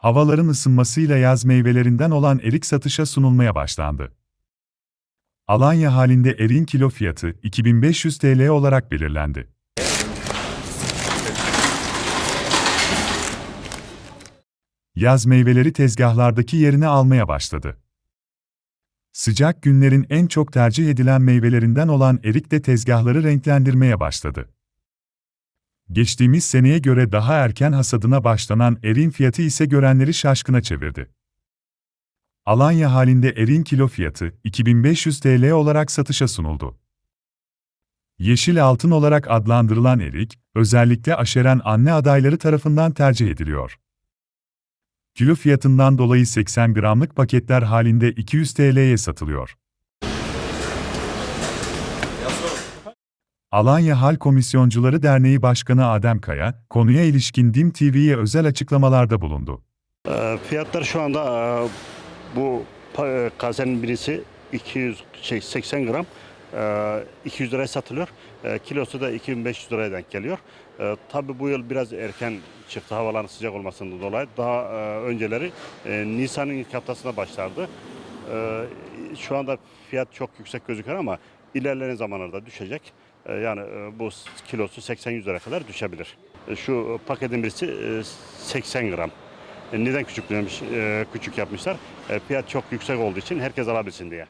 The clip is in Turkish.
Havaların ısınmasıyla yaz meyvelerinden olan erik satışa sunulmaya başlandı. Alanya halinde erin kilo fiyatı 2500 TL olarak belirlendi. Yaz meyveleri tezgahlardaki yerini almaya başladı. Sıcak günlerin en çok tercih edilen meyvelerinden olan erik de tezgahları renklendirmeye başladı. Geçtiğimiz seneye göre daha erken hasadına başlanan erin fiyatı ise görenleri şaşkına çevirdi. Alanya halinde erin kilo fiyatı 2500 TL olarak satışa sunuldu. Yeşil altın olarak adlandırılan erik, özellikle aşeren anne adayları tarafından tercih ediliyor. Kilo fiyatından dolayı 80 gramlık paketler halinde 200 TL'ye satılıyor. Alanya Hal Komisyoncuları Derneği Başkanı Adem Kaya, konuya ilişkin DİM TV'ye özel açıklamalarda bulundu. Ee, Fiyatlar şu anda e, bu e, kasenin birisi 200 şey 80 gram e, 200 liraya satılıyor. E, Kilosu da 2500 liraya denk geliyor. E, Tabii bu yıl biraz erken çıktı havaların sıcak olmasından dolayı. Daha e, önceleri e, Nisan'ın ilk haftasına başlardı. E, Şu anda fiyat çok yüksek gözüküyor ama ilerleyen zamanlarda düşecek. E, Yani e, bu kilosu 80-100 lira kadar düşebilir. E, Şu paketin birisi e, 80 gram. Neden küçük küçük yapmışlar? Fiyat çok yüksek olduğu için herkes alabilsin diye.